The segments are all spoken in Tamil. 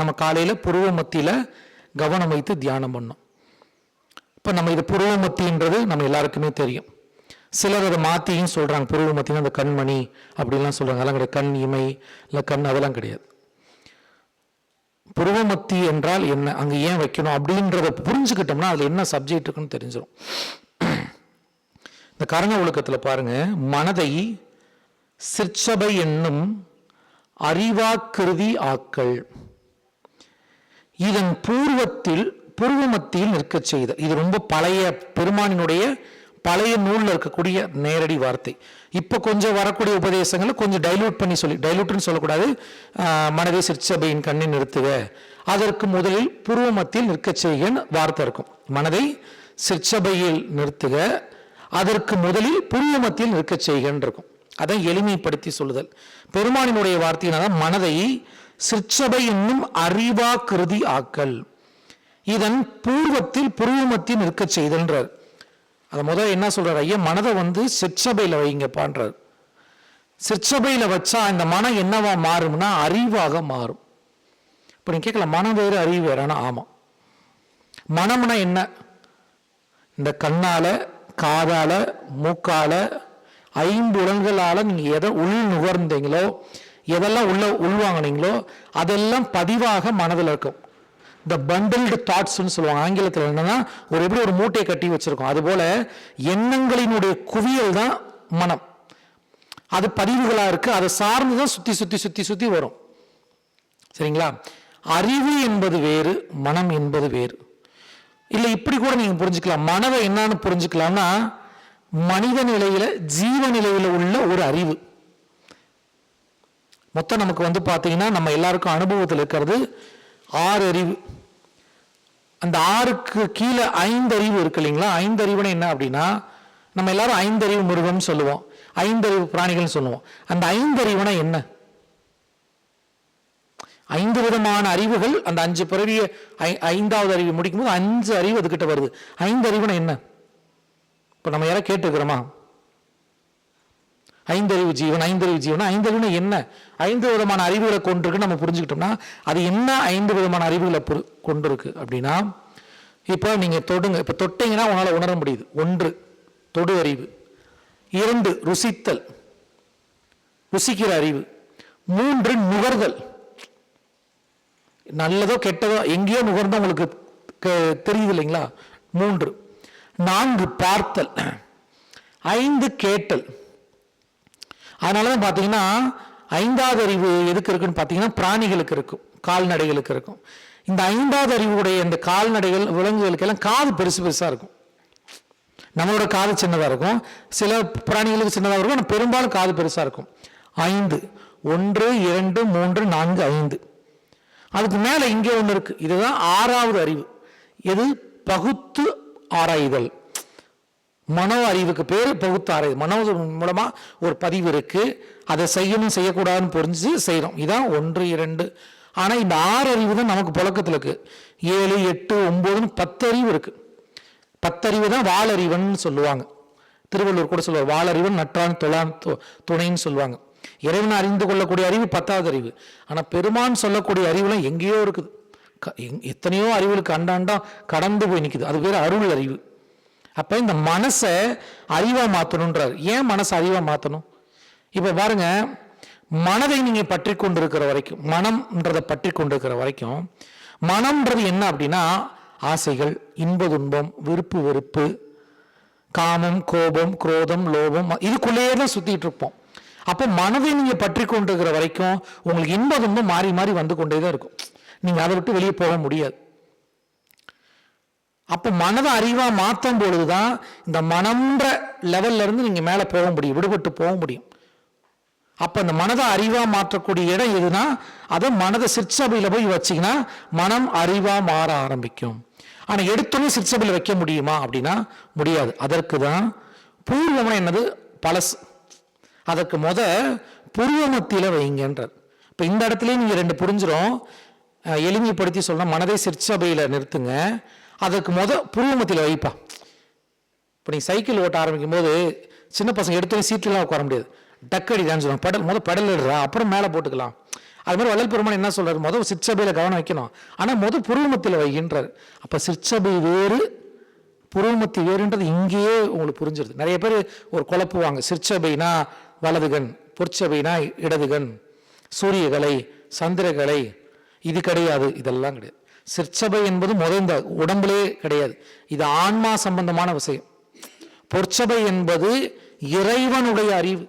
நம்ம காலையில் புருவ மத்தியில் கவனம் வைத்து தியானம் பண்ணோம். இப்போ நம்ம இது புருவ மத்தின்றது நம்ம எல்லாருக்குமே தெரியும். சிலர் அதை மாற்றியும் சொல்கிறாங்க புருவ மத்தினா அந்த கண்மணி அப்படின்லாம் சொல்கிறாங்க அதெல்லாம் கிடையாது. கண் இமை இல்லை கண் அதெல்லாம் கிடையாது. புருவமத்தி என்றால் என்ன? அங்கே ஏன் வைக்கணும்? அப்படின்றத புரிஞ்சுக்கிட்டோம்னா அதில் என்ன சப்ஜெக்ட் இருக்குன்னு தெரிஞ்சிடும் இந்த கரண ஒழுக்கத்தில் பாருங்க. மனதை சிற்சபை என்னும் அறிவாக்கிருதி ஆக்கள் இதன் பூர்வத்தில் புருவமத்தியில் நிற்கச் செய்த. இது ரொம்ப பழைய பெருமானினுடைய பழைய நூலில் இருக்கக்கூடிய நேரடி வார்த்தை. இப்போ கொஞ்சம் வரக்கூடிய உபதேசங்களை கொஞ்சம் டைலூட் பண்ணி சொல்லி டைலூட்னு சொல்லக்கூடாது. மனதை சிற்சபையின் கண்ணை நிறுத்துக. அதற்கு முதலில் புருவமத்தில் நிற்கச் செய்கன்னு வார்த்தை இருக்கும். மனதை சிற்சபையில் நிறுத்துக. அதற்கு முதலில் புருவமத்தில் நிற்கச் செய்கன்னு இருக்கும். அதான் எளிமைப்படுத்தி சொல்லுதல். பெருமானினுடைய வார்த்தையினால மனதை சிற்சபை என்னும் அறிவா கிருதி ஆக்கல். இதன் பூர்வத்தில் புருவமத்தில் நிற்கச் செய்தன்றார். அதை முதல் என்ன சொல்றார்? ஐயா மனதை வந்து சிற்சபையில் வைங்கப்பான்றார். சிற்சபையில் வச்சா இந்த மனம் என்னவா மாறும்னா அறிவாக மாறும். இப்போ நீங்க கேட்கல மனம் வேறு அறிவு வேறானா? ஆமாம் மனம்னா என்ன? இந்த கண்ணால காதால மூக்கால ஐம்புலன்களால நீங்க எதை உள் நுகர்ந்தீங்களோ எதெல்லாம் உள்ள உள்வாங்கினீங்களோ அதெல்லாம் பதிவாக மனதில் இருக்கும். இந்த பண்டில்டு தாட்ஸ்ன்னு சொல்லுவாங்க. ஆங்கிலத்தில் என்னன்னா ஒரு எப்படி ஒரு மூட்டையை கட்டி வச்சிருக்கோம். அதுபோல எண்ணங்களினுடைய குவியல் தான் மனம். அது பதிவுகளாக இருக்குது அதை சார்ந்து தான் சுற்றி சுற்றி சுற்றி சுற்றி வரும். சரிங்களா? அறிவு என்பது வேறு மனம் என்பது வேறு. இல்லை இப்படி கூட நீங்கள் புரிஞ்சுக்கலாம். மனதை என்னன்னு புரிஞ்சுக்கலாம்னா மனித நிலையில் ஜீவ நிலையில் உள்ள ஒரு அறிவு. மொத்தம் நமக்கு வந்து பார்த்தீங்கன்னா நம்ம எல்லாருக்கும் அனுபவத்தில் இருக்கிறது ஆறு அறிவு. அந்த ஆறுக்கு கீழே ஐந்தறிவு இருக்கு இல்லைங்களா? ஐந்தறிவுன்னு என்ன அப்படின்னா நம்ம எல்லாரும் ஐந்தறிவு மிருகம்னு சொல்லுவோம். ஐந்தறிவு பிராணிகள்னு சொல்லுவோம். அந்த ஐந்தறிவுனா என்ன? ஐந்து விதமான அறிவுகள் அந்த அஞ்சு பிறவிய ஐ- ஐந்தாவது அறிவு முடிக்கும்போது அஞ்சு அறிவு அதுக்கிட்ட வருது. ஐந்து அறிவுனா என்ன? இப்போ நம்ம யாரை கேட்டுக்கிறோமா ஐந்தறிவு ஜீவன் ஐந்தறிவு ஜீவன்? ஐந்தறிவுனா என்ன? ஐந்து விதமான அறிவுகளை கொண்டிருக்கு. நம்ம புரிஞ்சுக்கிட்டோம்னா அது என்ன ஐந்து விதமான அறிவுகளை புரி- கொண்டிருக்கு அப்படின்னா இப்போ நீங்க தொடுங்க. இப்போ தொட்டீங்கன்னா உன்னால் உணர முடியுது. ஒன்று தொடு அறிவு. இரண்டு ருசித்தல். ருசிக்கிற அறிவு. மூன்று நுகர்தல். நல்லதோ கெட்டதோ எங்கேயோ நுகர்ந்தோ உங்களுக்கு தெரியுது இல்லைங்களா? மூன்று. நான்கு பார்த்தல். ஐந்து கேட்டல். அதனால தான் பார்த்தீங்கன்னா ஐந்தாவது அறிவு எதுக்கு இருக்குன்னு பார்த்தீங்கன்னா பிராணிகளுக்கு இருக்கும் கால்நடைகளுக்கு இருக்கும். இந்த ஐந்தாவது அறிவுடைய இந்த கால்நடைகள் விலங்குகளுக்கு எல்லாம் காது பெருசு பெருசாக இருக்கும். நம்மளோட காது சின்னதாக இருக்கும். சில பிராணிகளுக்கு சின்னதாக இருக்கும் ஆனால் பெரும்பாலும் காது பெருசாக இருக்கும். ஐந்து ஒன்று இரண்டு மூன்று நான்கு ஐந்து. அதுக்கு மேலே இங்கே ஒன்று இருக்குது இதுதான் ஆறாவது அறிவு. எது? பகுத்து ஆராய்தல். மனோ அறிவுக்கு பேர் பகுத்தாறு. மனோ மூலமாக ஒரு பதிவு இருக்குது அதை செய்யணும் செய்யக்கூடாதுன்னு புரிஞ்சு செய்கிறோம் இதான் ஒன்று இரண்டு. ஆனால் இந்த ஆறு அறிவு தான் நமக்கு புழக்கத்தில் இருக்குது ஏழு எட்டு ஒம்போதுன்னு பத்து அறிவு பத்தறிவு தான் வாளறிவன் சொல்லுவாங்க. திருவள்ளுவர் கூட சொல்லுவார் வாளறிவன் நற்றான் தொழான் து- துணைன்னு சொல்லுவாங்க. இறைவன் அறிந்து கொள்ளக்கூடிய அறிவு பத்தாவது அறிவு. ஆனால் பெருமான் சொல்லக்கூடிய அறிவுலாம் எங்கேயோ இருக்குது. க- எங்- எத்தனையோ அறிவுகளுக்கு அண்டாண்டா கடந்து போய் நிற்குது அது பேர் அருள் அறிவு. அப்போ இந்த மனசை அறிவாக மாற்றணுன்றார் ஏன் மனசை அறிவாக மாற்றணும் இப்போ பாருங்க மனதை நீங்கள் பற்றி கொண்டிருக்கிற வரைக்கும் மனம்ன்றதை பற்றி கொண்டிருக்கிற வரைக்கும் மனம்ன்றது என்ன அப்படின்னா ஆசைகள் இன்ப துன்பம் விருப்பு வெறுப்பு காமம் கோபம் குரோதம் லோபம் இதுக்குள்ளேயே தான் சுற்றிட்டு இருப்போம். அப்போ மனதை நீங்கள் பற்றி கொண்டிருக்கிற வரைக்கும் உங்களுக்கு இன்ப துன்பம் மாறி மாறி வந்து கொண்டே தான் இருக்கும். நீங்கள் அதை விட்டு வெளியே போக முடியாது. அப்போ மனதை அறிவாக மாற்றும் பொழுது தான் இந்த மனம்ன்ற லெவல்லேருந்து நீங்கள் மேலே போக முடியும் விடுபட்டு போக முடியும். அப்போ இந்த மனதை அறிவாக மாற்றக்கூடிய இடம் எதுனா அதை மனதை சிற்சபையில் போய் வச்சீங்கன்னா மனம் அறிவாக மாற ஆரம்பிக்கும். ஆனால் எடுத்தோடனே சிற்சபையில் வைக்க முடியுமா அப்படின்னா முடியாது. அதற்கு தான் பூர்வம் என்னது? பழசு. அதற்கு முத புருவமத்தியில் வைங்கன்றது. இப்போ இந்த இடத்துலயே நீங்கள் ரெண்டு புரிஞ்சிடும் எளிமைப்படுத்தி சொல்லணும் மனதை சிற்சபையில் நிறுத்துங்க. அதற்கு முத பூர்வமத்தில வைப்பா. இப்போ நீ சைக்கிள் ஓட்ட ஆரம்பிக்கும் போது சின்ன பசங்க எடுத்தோடனே சீட்லாம் உட்கார முடியாது. டக்கடி தான் சொல்லுவாங்க. பெடல் முதல் பெடல் எடுறா அப்புறம் மேலே போட்டுக்கலாம். அது மாதிரி வள்ளல் பெருமான் என்ன சொல்றாரு? முதல் சிற்சபையில் கவனம் வைக்கணும். ஆனால் முதல் புருவமத்தில் வைகின்றார். அப்போ சிற்சபை வேறு புருவமத்தி வேறுன்றது இங்கேயே உங்களுக்கு புரிஞ்சிருது. நிறைய பேர் ஒரு குழப்புவாங்க. சிற்சபைனா வலதுகன் பொற்சபைனா இடதுகன் சூரியகலை சந்திரகலை இது கிடையாது இதெல்லாம் கிடையாது. சிற்சபை என்பது முதந்த இந்த உடம்புலே கிடையாது. இது ஆன்மா சம்பந்தமான விஷயம். பொற்சபை என்பது இறைவனுடைய அறிவு.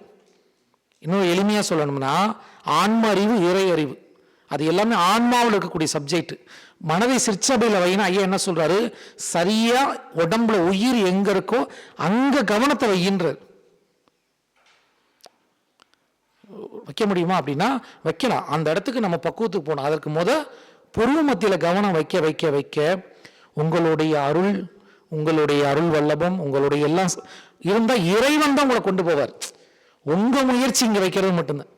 இன்னும் எளிமையாக சொல்லணும்னா ஆன்ம அறிவு இறை அறிவு. அது எல்லாமே ஆன்மாவில் இருக்கக்கூடிய சப்ஜெக்ட் மனதை சிற்சபையில் வைனா ஐயா என்ன சொல்றாரு? சரியா உடம்புல உயிர் எங்க இருக்கோ அங்க கவனத்தை வையின்றார். வைக்க முடியுமா அப்படின்னா வைக்கலாம். அந்த இடத்துக்கு நம்ம பக்குவத்துக்கு போகணும். அதற்கு முத பொருள் மத்தியில் கவனம் வைக்க வைக்க வைக்க உங்களுடைய அருள் உங்களுடைய அருள் வல்லபம் உங்களுடைய எல்லாம் இருந்தால் இறைவன் தான் உங்களை கொண்டு போவார். உங்கள் முயற்சி இங்கே வைக்கிறது மட்டும்தான்.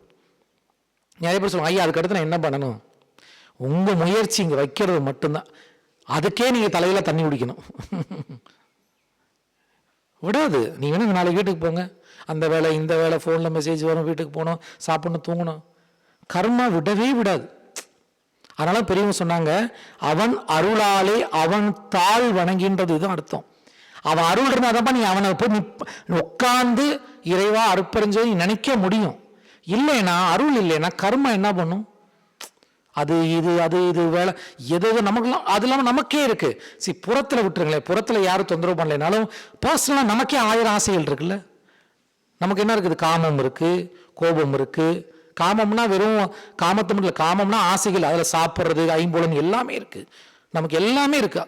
நிறைய பேர் சொல்லுவாங்க ஐயா அதுக்கடுத்து நான் என்ன பண்ணணும்? உங்கள் முயற்சி இங்கே வைக்கிறது மட்டும்தான். அதுக்கே நீங்கள் தலையில் தண்ணி குடிக்கணும். விடாது. நீ வேணும் நாளைக்கு வீட்டுக்கு போங்க. அந்த வேலை இந்த வேலை ஃபோனில் மெசேஜ் வரும் வீட்டுக்கு போகணும் சாப்பிடணும் தூங்கணும். கர்மா விடவே விடாது. அதனால பெரியவங்க சொன்னாங்க அவன் அருளாலே அவன் தாழ் வணங்கின்றது தான் அர்த்தம். அவன் அருள் இருந்தாதான் நீ அவனை போய் நிப் உட்கார்ந்து இறைவா அருப்பறிஞ்சு நீ நினைக்க முடியும். இல்லைன்னா அருள் இல்லைன்னா கர்மா என்ன பண்ணும்? அது இது அது இது வேலை. எது எது நமக்குலாம் அது இல்லாமல் நமக்கே இருக்கு. சி புறத்தில் விட்டுருங்களேன் புறத்தில் யாரும் தொந்தரவு பண்ணலைனாலும் பர்சனலாக நமக்கே ஆயிரம் ஆசைகள் இருக்குல்ல. நமக்கு என்ன இருக்குது? காமம் இருக்குது கோபம் இருக்குது காமம்னா வெறும் காமத்தை மட்டும் இல்லை காமம்னா ஆசைகள் அதில் சாப்பிட்றது ஐம்புலன் எல்லாமே இருக்குது நமக்கு எல்லாமே இருக்கா.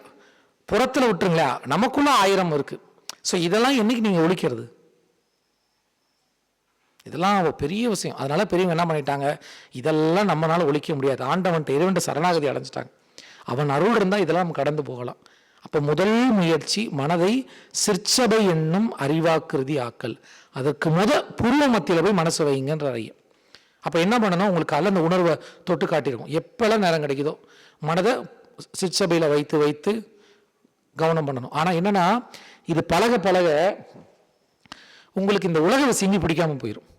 புறத்தில் விட்டுருங்களா நமக்குள்ள ஆயிரம் இருக்குது ஸோ இதெல்லாம் என்னைக்கு நீங்கள் ஒழிக்கிறது? இதெல்லாம் பெரிய விஷயம். அதனால் பெரியவங்க என்ன பண்ணிட்டாங்க? இதெல்லாம் நம்மளால் ஒழிக்க முடியாது. ஆண்டவன்ட்ட இறைவன் சரணாகதி அடைஞ்சிட்டாங்க. அவன் அருள் இருந்தால் இதெல்லாம் நம்ம கடந்து போகலாம். அப்போ முதல் முயற்சி மனதை சிற்சபை என்னும் அறிவாக்கிருதி ஆக்கல். அதற்கு முத பூர்வ மத்தியில் போய் மனசு வைங்கன்ற ஐயம் அப்போ என்ன பண்ணணும்? உங்களுக்கு அல்ல அந்த உணர்வை தொட்டு காட்டியிருக்கும் எப்போல்லாம் நேரம் கிடைக்குதோ? மனதை சிற்சபையில் வைத்து வைத்து கவனம் பண்ணணும். ஆனால் என்னென்னா இது பழக பழக உங்களுக்கு இந்த உலக விஷயங்கள் பிடிக்காமல் போயிடும்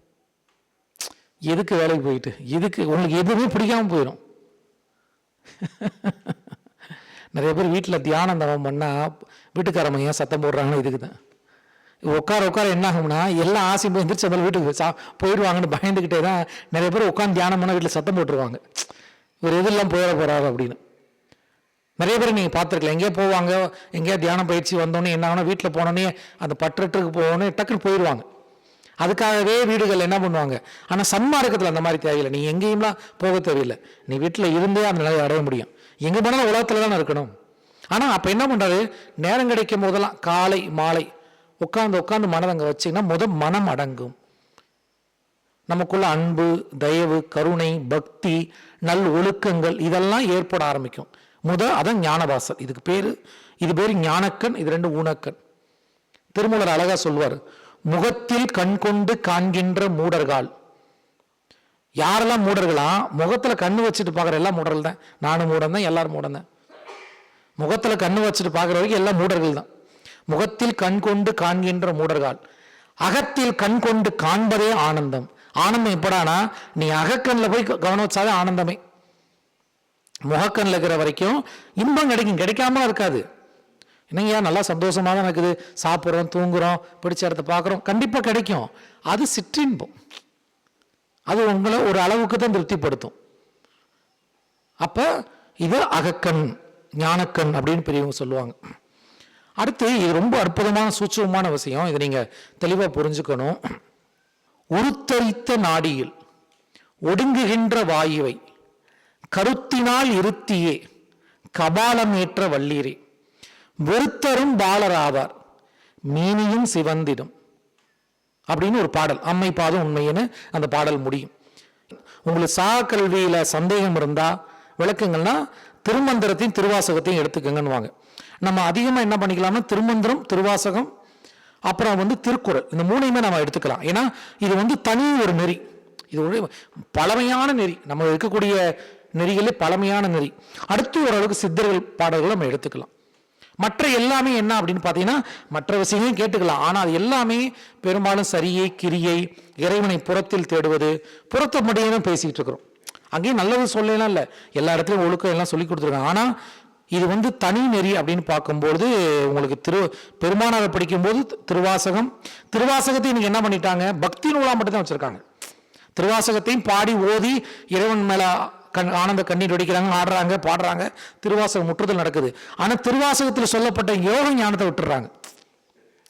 எதுக்கு வேலைக்கு போயிட்டு? எதுக்கு? உங்களுக்கு எதுவுமே பிடிக்காமல் போயிடும் நிறைய பேர் வீட்டில் தியானம் தவம் பண்ணால் வீட்டுக்காரம்மா ஏன் சத்தம் போடுறாங்கன்னு இதுக்கு தான் உட்கார உட்கார என்ன ஆகும்னா எல்லா ஆசையும் போய் எந்திரிச்சு அதில் வீட்டுக்கு சா போயிடுவாங்கன்னு பயந்துக்கிட்டே தான் நிறைய பேர் உட்காந்து தியானம் பண்ண வீட்டில் சத்தம் போட்டுருவாங்க. இவர் எதிரெல்லாம் போயிட போகிறாரு அப்படின்னு. நிறைய பேர் நீங்கள் பார்த்துருக்கலாம். எங்கேயோ போவாங்க எங்கேயா தியானம் பயிற்சி வந்தோடனே என்ன ஆகுனா வீட்டில் போனோடனே அந்த பற்றட்டுக்கு போகணும் டக்குன்னு போயிடுவாங்க. அதுக்காகவே வீடுகள் என்ன பண்ணுவாங்க? ஆனால் சன்மார்க்கத்தில் அந்த மாதிரி தேவையில்லை. நீ எங்கேயும்லாம் போக தேவையில்லை. நீ வீட்டில் இருந்தே அந்த நிலையை அடைய முடியும். எங்கே போனாலும் உலகத்தில் தானே இருக்கணும். ஆனால் அப்போ என்ன பண்ணுறாரு நேரம் கிடைக்கும் போதெல்லாம் காலை மாலை உட்காந்து உட்காந்து மனதை அங்கே வச்சிங்கன்னா முத மனம் அடங்கும். நமக்குள்ள அன்பு தயவு கருணை பக்தி நல் ஒழுக்கங்கள் இதெல்லாம் ஏற்பட ஆரம்பிக்கும். முத அதான் ஞானவாசல். இதுக்கு பேர் இது பேர் ஞானக்கண் இது ரெண்டு ஊனக்கண். திருமூலர் அழகா சொல்வார் முகத்தில் கண் கொண்டு காண்கின்ற மூடர்கள். யாரெல்லாம் மூடர்களா? முகத்துல கண்ணு வச்சுட்டு பார்க்குற எல்லாம் மூடர்கள் தான் நானும் மூடன் தான் எல்லாரும் மூடன் தான் முகத்துல கண்ணு வச்சுட்டு பார்க்குற வரைக்கும் எல்லாம் மூடர்கள் தான் முகத்தில் கண் கொண்டு காண்கின்ற மூடர்கள். அகத்தில் கண் கொண்டு காண்பதே ஆனந்தம். ஆனந்தம் எப்படானா நீ அகக்கண்ணில் போய் கவனம் வச்சாலே ஆனந்தமே. முகக்கண்ணில் இருக்கிற வரைக்கும் இன்பம் கிடைக்கும். கிடைக்காமலாம் இருக்காது. என்னங்கய்யா நல்லா சந்தோஷமா தான் இருக்குது சாப்பிட்றோம் தூங்குறோம் பிடிச்ச இடத்த பார்க்குறோம். கண்டிப்பாக கிடைக்கும். அது சிற்றின்பம். அது உங்களை ஒரு அளவுக்கு தான் திருப்திப்படுத்தும். அப்போ இது அகக்கண் ஞானக்கண் அப்படின்னு பெரியவங்க சொல்லுவாங்க. அடுத்து இது ரொம்ப அற்புதமான சூட்சமான விஷயம். இதை நீங்கள் தெளிவாக புரிஞ்சுக்கணும். உருத்தரித்த நாடியில் ஒடுங்குகின்ற வாயுவை கருத்தினால் இருத்தியே கபாலமேற்ற வள்ளீரே வெறுத்தரும் பாலராவார் மீனியும் சிவந்திடும். அப்படின்னு ஒரு பாடல். அம்மை பாதம் உண்மைன்னு அந்த பாடல் முடியும். உங்களுக்கு சா கல்வியில சந்தேகம் இருந்தா விளக்குங்கன்னா திருமந்திரத்தையும் திருவாசகத்தையும் எடுத்துக்கங்கன்னு வாங்க நம்ம அதிகமாக என்ன பண்ணிக்கலாம்னா திருமந்திரம் திருவாசகம் அப்புறம் வந்து திருக்குறள். இந்த மூணையுமே நம்ம எடுத்துக்கலாம். ஏன்னா இது வந்து தனி ஒரு நெறி. இது ஒரு பழமையான நெறி. நம்ம இருக்கக்கூடிய நெறிகளே பழமையான நெறி. அடுத்து ஓரளவுக்கு சித்தர்கள் பாடல்கள் நம்ம எடுத்துக்கலாம். மற்ற எல்லாமே என்ன அப்படின்னு பார்த்தீங்கன்னா மற்ற விஷயங்களையும் கேட்டுக்கலாம். ஆனால் அது எல்லாமே பெரும்பாலும் சரியை கிரியை இறைவனை புறத்தில் தேடுவது புறத்தை மட்டும் பேசிக்கிட்டு இருக்கிறோம். அங்கேயும் நல்லது சொல்லலாம் இல்லை. எல்லா இடத்துலையும் ஒழுக்கம் எல்லாம் சொல்லி கொடுத்துருக்காங்க. ஆனால் இது வந்து தனி நெறி அப்படின்னு பார்க்கும்பொழுது உங்களுக்கு திரு பெருமானாரை படிக்கும்போது திருவாசகம். திருவாசகத்தை இன்னைக்கு என்ன பண்ணிட்டாங்க? பக்தி நூலாக மட்டும் தான் திருவாசகத்தையும் பாடி ஓதி இறைவன் மேலே கண் ஆனந்த கண்ணீர் வடிக்கிறாங்க ஆடுறாங்க பாடுறாங்க. திருவாசகம் முற்றுதல் நடக்குது. ஆனால் திருவாசகத்தில் சொல்லப்பட்ட யோக ஞானத்தை விட்டுறாங்க.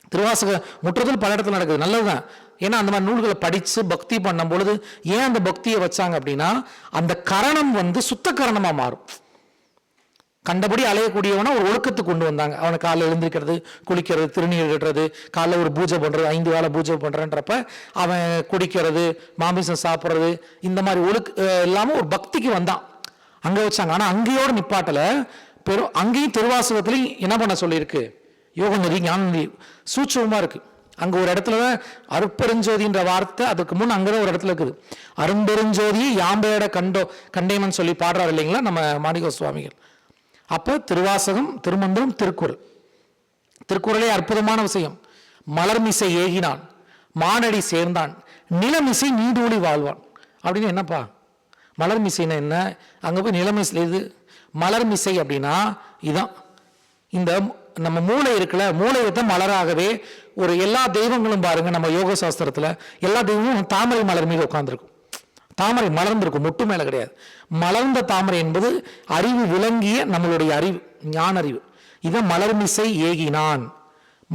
திருவாசக முற்றுதல் பல இடத்துல நடக்குது. நல்லதுதான். ஏன்னா அந்த மாதிரி நூல்களை படித்து பக்தி பண்ணும் பொழுது ஏன் அந்த பக்தியை வச்சாங்க அப்படின்னா அந்த கரணம் வந்து சுத்த கரணமாக மாறும். கண்டபடி அலையக்கூடியவனை ஒரு ஒழுக்கத்துக்கு கொண்டு வந்தாங்க. அவனை காலைல எழுந்திருக்கிறது குளிக்கிறது திருநீர் கட்டுறது காலைல ஒரு பூஜை பண்றது ஐந்து வேலை பூஜை பண்றன்றப்ப அவன் குடிக்கிறது மாமிசம் சாப்பிட்றது இந்த மாதிரி ஒழுக்க அஹ் இல்லாம ஒரு பக்திக்கு வந்தான். அங்க வச்சாங்க. ஆனா அங்கேயோட நிப்பாட்டல பெரும் அங்கேயும் திருவாசகத்துலையும் என்ன பண்ண சொல்லியிருக்கு? யோக நெறி ஞான நெறி சூட்சமா இருக்கு. அங்க ஒரு இடத்துல தான் அருட்பெருஞ்சோதின்ற வார்த்தை அதுக்கு முன் அங்கதான் ஒரு இடத்துல இருக்குது. அரும்பெருஞ்சோதி யாம்பேட கண்டோ கண்டேமன் சொல்லி பாடுறாரு இல்லைங்களா நம்ம மாணிக சுவாமிகள் அப்போ திருவாசகம் திருமந்திரம் திருக்குறள். திருக்குறளே அற்புதமான விஷயம். மலர்மிசை ஏகினான் மானடி சேர்ந்தான் நிலமிசை நீடூழி வாழ்வான். அப்படின்னு என்னப்பா? மலர்மிசைன்னா என்ன? அங்கே போய் நிலமிசை இது மலர்மிசை அப்படின்னா இதான். இந்த நம்ம மூளை இருக்குல்ல மூளையை தான் மலராகவே ஒரு எல்லா தெய்வங்களும் பாருங்க நம்ம யோக சாஸ்திரத்தில் எல்லா தெய்வமும் தாமரை மலர் மீது உட்காந்துருக்கும் தாமரை மலர்ந்திருக்கும் மொட்டு மேலே கிடையாது. மலர்ந்த தாமரை என்பது அறிவு விளங்கிய நம்மளுடைய அறிவு ஞான அறிவு இதை மலர்மிசை ஏகினான்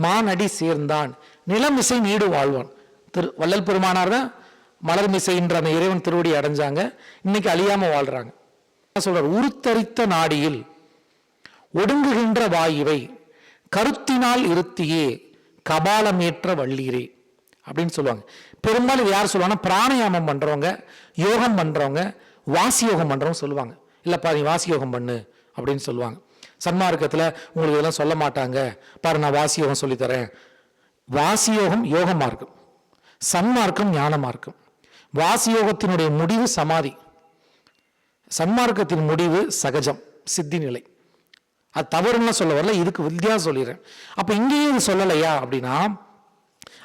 மானடி சேர்ந்தான். நிலமிசை நீடு வாழ்வான். திரு வள்ளல் பெருமானார் தான் மலர்மிசைன்ற அந்த இறைவன் திருவடி அடைஞ்சாங்க. இன்னைக்கு அழியாம வாழ்றாங்க. சொல்றார்? உருத்தரித்த நாடியில் ஒடுங்குகின்ற வாயுவை கருத்தினால் இருத்தியே கபாலமேற்ற வள்ளீரே அப்படின்னு சொல்லுவாங்க. பெரும்பாலும் இது யார் சொல்லுவாங்கன்னா பிராணயாமம் பண்றவங்க யோகம் பண்றவங்க வாசி யோகம் பண்றவங்க சொல்லுவாங்க. இல்லப்பா நீ வாசி யோகம் பண்ணு அப்படின்னு சொல்லுவாங்க. சன்மார்க்கத்தில் உங்களுக்கு இதெல்லாம் சொல்ல மாட்டாங்க. பாரு நான் வாசி யோகம் சொல்லித்தரேன். வாசி யோகம் யோக மார்க்கம் சன்மார்க்கம் ஞான மார்க்கம் வாசி யோகத்தினுடைய முடிவு சமாதி. சன்மார்க்கத்தின் முடிவு சகஜம் சித்தி நிலை அது தவறுன்னு சொல்ல வரல இதுக்கு வித்தியாசம் சொல்லிடுறேன். அப்போ இங்கேயும் இது சொல்லலையா அப்படின்னா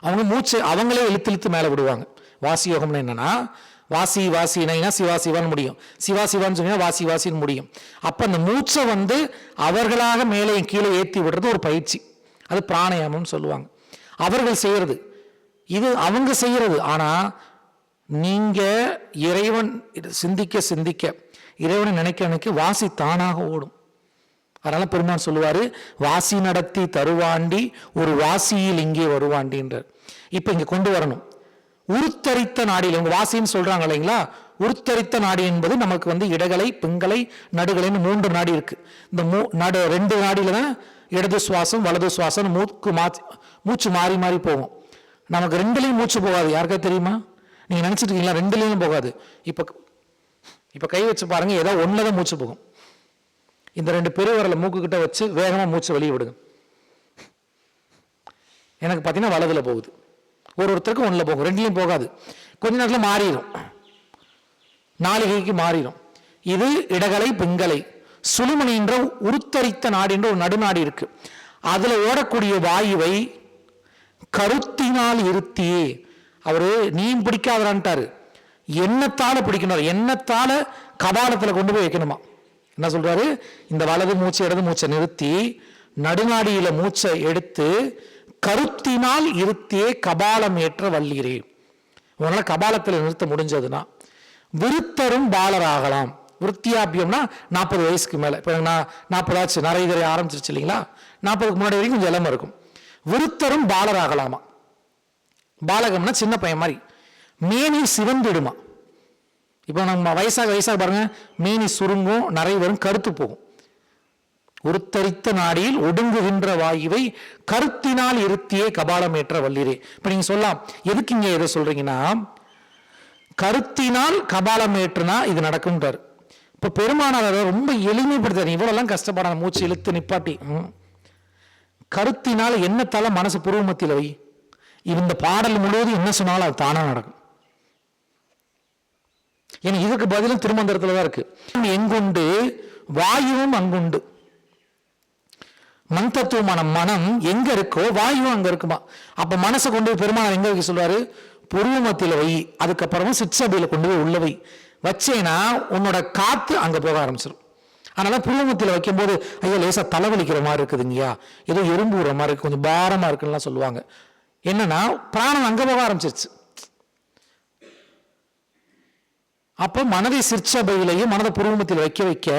அவங்க மூச்சு அவங்களே இழுத்து இழுத்து மேலே விடுவாங்க. வாசி யோகம்னு என்னன்னா வாசி வாசினா சிவா சிவான்னு முடியும். சிவா சிவான்னு சொன்னீங்கன்னா வாசி வாசின்னு முடியும். அப்போ அந்த மூச்சை வந்து அவர்களாக மேலே கீழே ஏற்றி விடுறது ஒரு பயிற்சி. அது பிராணாயாமம்னு சொல்லுவாங்க. அவர்கள் செய்கிறது இது அவங்க செய்கிறது ஆனால் நீங்கள் இறைவன் இது சிந்திக்க சிந்திக்க இறைவனை நினைக்க நினைக்க வாசி தானாக ஓடும். அதனால் பெருமான் சொல்லுவார் வாசி நடத்தி தருவாண்டி ஒரு வாசியில் இங்கே வருவாண்டின்றார் இப்போ இங்கே கொண்டு வரணும். உருத்தரித்த நாடியில் இவங்க வாசின்னு சொல்கிறாங்க இல்லைங்களா? உருத்தரித்த நாடி என்பது நமக்கு வந்து இடகலை பெண்களை நடுகலைன்னு மூன்று நாடி இருக்குது இந்த மூ நடு ரெண்டு நாடியில் தான் இடது சுவாசம் வலது சுவாசம் மூக்கு மாத்தி மூச்சு மாறி மாறி போகும். நமக்கு ரெண்டுலேயும் மூச்சு போகாது. யாருக்கா தெரியுமா? நீங்கள் நினச்சிட்டு இருக்கீங்களா? ரெண்டுலேயும் போகாது. இப்போ இப்போ கை வச்சு பாருங்கள் ஏதோ ஒன்றில் தான் மூச்சு போகும். இந்த ரெண்டு பெருவரலை மூக்கு கிட்ட வச்சு வேகமாக மூச்சு வெளியே விடுங்க. எனக்கு பார்த்தீங்கன்னா வலதுல போகுது. ஒரு ஒருத்தருக்கும் ஒண்ணுல போகும். ரெண்டுலையும் போகாது. கொஞ்ச நேரத்தில் மாறிடும் நாளிகைக்கு மாறிடும் இது இடகலை பிங்கலை. சுழுமணின்ற உருத்தரித்த நாடு என்ற ஒரு நடுநாடு இருக்கு. அதுல ஓடக்கூடிய வாயுவை கருத்தினால் இருத்தியே. அவர் நீ பிடிக்காதான்ட்டாரு எண்ணத்தால் பிடிக்கணும்? எண்ணத்தால் கபாலத்தில் கொண்டு போய் வைக்கணுமா? என்ன சொல்றாரு? இந்த வலது மூச்சு இடது மூச்சை நிறுத்தி நடுநாடியில மூச்சை எடுத்து கருத்தினால் இருத்தியே கபாலம் ஏற்ற வல்லீரே. உங்களால கபாலத்தில் நிறுத்த முடிஞ்சதுன்னா விருத்தரும் பாலராகலாம். விருத்தியாபியம்னா நாற்பது வயசுக்கு மேலே. இப்போ நான் நாற்பதாச்சு நிறைய ஆரம்பிச்சிருச்சு இல்லைங்களா? நாற்பதுக்கு முன்னாடி வரைக்கும் கொஞ்சம் இளமை இருக்கும். விருத்தரும் பாலராகலாமா? பாலகம்னா சின்ன பையன் மாதிரி. மேனி சிவந்துடுமா? இப்போ நம்ம வயசாக வயசாக பாருங்க மேனி சுருங்கும் நிறைய வரும் கருத்து போகும். உருத்தரித்த நாடியில் ஒடுங்குகின்ற வாயுவை கருத்தினால் இருத்தியே கபாலமேற்ற வல்லிரே. இப்போ நீங்க சொல்லலாம் எதுக்கு இங்க எதை சொல்றீங்கன்னா கருத்தினால் கபாலமேற்றுனா இது நடக்கும்ன்றார். இப்போ பெருமானார் ரொம்ப எளிமைப்படுத்தாரு இவ்வளோலாம் கஷ்டப்படாத மூச்சு இழுத்து நிப்பாட்டி ம். கருத்தினால் எண்ணத்தால மனசு புருவமத்தில வை. இந்த பாடல் முழுவதும் என்ன சொன்னாலும் அது தானாக நடக்கும். ஏன்னா இதுக்கு பதிலும் திருமந்திரத்தில் தான் இருக்கு. எங்குண்டு? வாயுவும் அங்குண்டு. மண் தத்துவமான மனம் எங்க இருக்கோ வாயுவும் அங்க இருக்குமா? அப்ப மனசை கொண்டு போய் பெருமாள் எங்க வைக்க சொல்றாரு? புருவமத்தில வை. அதுக்கப்புறமா சிற்சபையில கொண்டு போய் உள்ள வை. வச்சேன்னா உன்னோட காத்து அங்க போக ஆரம்பிச்சிடும் அதனால புருவமத்தில் வைக்கும்போது ஐயோ லேசா தலைவலிக்கிற மாதிரி இருக்குதுங்கய்யா ஏதோ எறும்பு விடுற மாதிரி இருக்கு, கொஞ்சம் பாரமா இருக்குன்னுலாம் சொல்லுவாங்க. என்னன்னா பிராணம் அங்க போக ஆரம்பிச்சிருச்சு. அப்போ மனதை சிற்சபையிலையும் மனதை புருவமத்தில் வைக்க வைக்க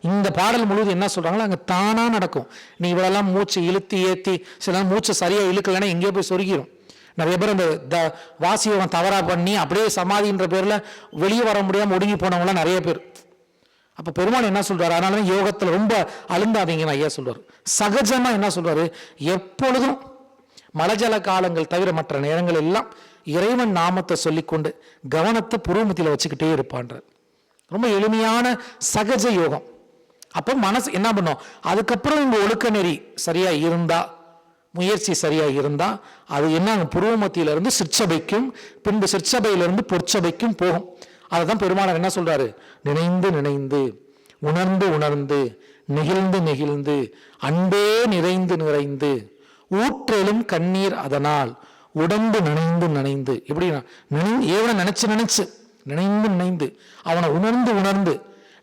இந்த பாடல் முழுவதும் என்ன சொல்கிறாங்களோ அங்கே தானாக நடக்கும். நீ இவ்வளோலாம் மூச்சு இழுத்து ஏற்றி சில மூச்சை மூச்சு இழுக்கலைன்னா எங்கேயோ போய் சொருகிடும் நிறைய பேர் இந்த த வாசியவன் தவறாக பண்ணி அப்படியே சமாதின்ற பேரில் வெளியே வர முடியாமல் ஒடுங்கி போனவங்களாம் நிறைய பேர். அப்போ பெருமான் என்ன சொல்றாரு? அதனால தான் ரொம்ப அழுந்தாதீங்கன்னு ஐயா சொல்றாரு. சகஜமாக என்ன சொல்றாரு? எப்பொழுதும் மலஜல காலங்கள் தவிர மற்ற நேரங்கள் எல்லாம் இறைவன் நாமத்தை சொல்லிக்கொண்டு கவனத்தை புருவமத்தில வச்சுக்கிட்டே இருப்பான்றார் ரொம்ப எளிமையான சகஜ யோகம். அப்போ மனசு என்ன பண்ணும்? அதுக்கப்புறம் உங்கள் ஒழுக்க நெறி சரியாக இருந்தா முயற்சி சரியாக இருந்தா அது என்ன புருவமத்தியில இருந்து சிற்சபைக்கும் பின்பு சிற்சபையிலிருந்து பொற்சபைக்கும் போகும். அதுதான் பெருமானார் என்ன சொல்றாரு? நினைந்து நினைந்து உணர்ந்து உணர்ந்து நெகிழ்ந்து நெகிழ்ந்து அன்பே நிறைந்து நிறைந்து ஊற்றெழும் கண்ணீர் அதனால் உடம்பு நினைந்து நினைந்து. எப்படி நினை ஏவனை நினைச்சு நினைச்சு நினைந்து நினைந்து அவனை உணர்ந்து உணர்ந்து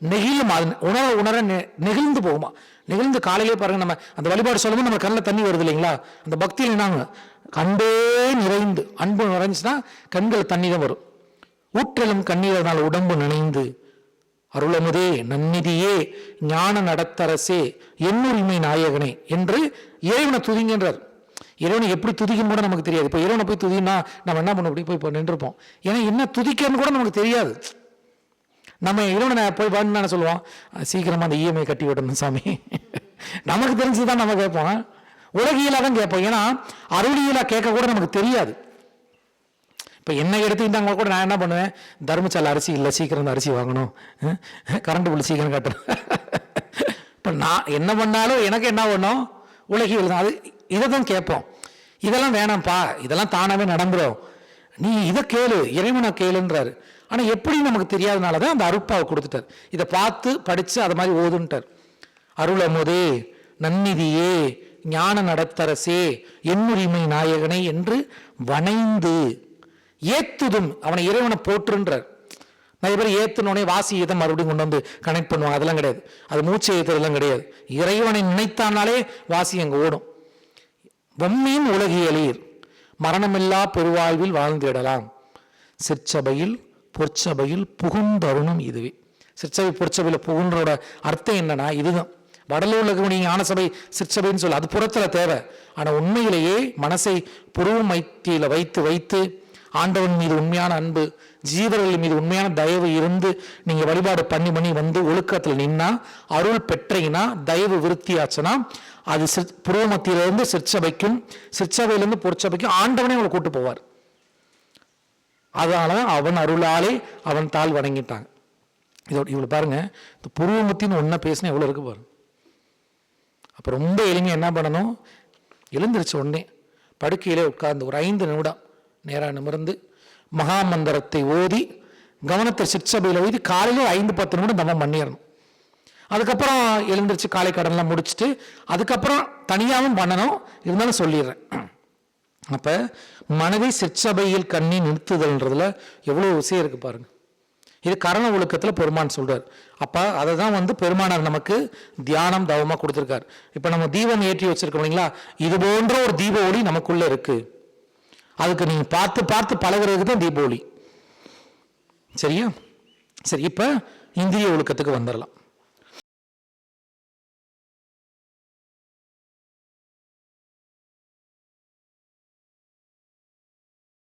நெகிழும் அது உணர உணர நெ- நெகிழ்ந்து போகுமா? நெகிழ்ந்து காலையிலே பாருங்க நம்ம அந்த வழிபாடு சொல்லும்போது நம்ம கண்ணில் தண்ணி வருது இல்லைங்களா? அந்த பக்தியில் என்னாங்க? கண்டே நிறைந்து அன்பு நிறைஞ்சுன்னா கண்கள் தண்ணி தான் வரும். ஊற்றலும் கண்ணீரனால் உடம்பு நினைந்து அருளமுதே நன்னிதியே ஞான நடத்தரசே என்னுரிமை நாயகனே என்று இறைவனை துதிங்கன்றார். இறைவனை எப்படி துதிக்கணும் கூட நமக்கு தெரியாது. இப்போ இறைவனை போய் துதினா நம்ம என்ன பண்ண போய் இப்போ நின்றுப்போம். ஏன்னா என்ன துதிக்கன்னு கூட நமக்கு தெரியாது. நம்ம இறைவனை போய் பண்ணு சொல்லுவோம் சீக்கிரமாக அந்த இஎம்ஐ கட்டி விடணும் சாமி. நமக்கு தெரிஞ்சு தான் நம்ம கேட்போம். உலகியலாக தான் கேட்போம். ஏன்னா அருளியலாக கேட்க கூட நமக்கு தெரியாது. இப்போ என்ன எடுத்துக்கிட்டாங்க கூட நான் என்ன பண்ணுவேன்? தர்மசாலை அரிசி இல்லை சீக்கிரம் இந்த அரிசி வாங்கணும். கரண்ட் பில் சீக்கிரம் கட்டணும். இப்போ நான் என்ன பண்ணாலும் எனக்கு என்ன பண்ணும்? உலகியல் தான். அது இதை தான் கேட்போம். இதெல்லாம் வேணாம்ப்பா. இதெல்லாம் தானாகவே நடந்துடும் நீ இதை கேளு. இறைவனை கேளுன்றாரு. ஆனால் எப்படி நமக்கு தெரியாதனால தான் அந்த அருட்பாவை கொடுத்துட்டார். இதை பார்த்து படித்து அதை மாதிரி ஓதுன்ட்டார். அருளமுதே நன்னிதியே ஞான நடத்தரசே எண்ணுரிமை நாயகனை என்று வணைந்து ஏத்துதும். அவனை இறைவனை போற்றுன்றார். நிறைய பேர் ஏத்தினோடனே வாசி இதை மறுபடியும் கொண்டு வந்து கனெக்ட் பண்ணுவாங்க. அதெல்லாம் கிடையாது. அது மூச்சு ஏத்துறதுலாம் கிடையாது. இறைவனை நினைத்தானாலே வாசி அங்கே ஓடும். வம்மீன் உலகியலீர். மரணமில்லா பெருவாழ்வில் வாழ்ந்திடலாம். சிற்சபையில் பொற்சபையில் புகுந்தருணம் இதுவே. சிற்சபை பொற்சபையில் புகுன்றோட அர்த்தம் என்னன்னா இதுதான். வடலூர்ல இருக்கக்கூடிய ஞானசபை சிற்சபைன்னு சொல்ல அது புறத்துல தேவை. ஆனா உண்மையிலேயே மனசை புருவ மைத்தியில வைத்து வைத்து ஆண்டவன் மீது உண்மையான அன்பு ஜீவர்கள் மீது உண்மையான தயவு இருந்து நீங்க வழிபாடு பண்ணி பண்ணி வந்து ஒழுக்கத்தில் நின்னா அருள் பெற்றீங்கன்னா தயவு விருத்தியாச்சுன்னா அது சிற்- புருவ மத்தியிலிருந்து சிற்சபைக்கும் சிற்சபையிலிருந்து பொற்சபைக்கும் ஆண்டவனே அவளை கூட்டு போவார். அதனால அவன் அருளாலே அவன் தாழ் வணங்கிட்டாங்க இதோட இவ்வளவு பாருங்க. இந்த புருவமத்தின்னு ஒன்றை பேசினா எவ்வளோ இருக்கு பாருங்க. அப்போ ரொம்ப எளிமையாக என்ன பண்ணணும்? எழுந்திருச்ச உடனே படுக்கையிலே உட்கார்ந்து ஒரு ஐந்து நிமிடம் நேராக நிமிர்ந்து மகாமந்திரத்தை ஓதி கவனத்தை சிற்சபையில் ஓதி காலையில் ஐந்து பத்து நிமிடம் தவம் பண்ணிடணும். அதுக்கப்புறம் எழுந்திரிச்சு காலை கடன்லாம் முடிச்சுட்டு அதுக்கப்புறம் தனியாகவும் பண்ணணும். இருந்தாலும் சொல்லிடுறேன். அப்போ மனதை சிற்சபையில் கண்ணி நிறுத்துதல்ன்றதுல எவ்வளோ விஷயம் இருக்குது பாருங்கள் இது கரண ஒழுக்கத்தில் பெருமான் சொல்கிறார் அப்போ அதை தான் வந்து பெருமானார் நமக்கு தியானம் தவமாக கொடுத்துருக்கார். இப்போ நம்ம தீபம் ஏற்றி வச்சிருக்கோம் இல்லைங்களா? இது போன்ற ஒரு தீப ஒளி நமக்குள்ளே இருக்குது அதுக்கு நீங்க பார்த்து பார்த்து பழகுறதுக்கு தான் தீபாவளி. சரியா? சரி இப்ப இந்திரிய ஒழுக்கத்துக்கு வந்துடலாம்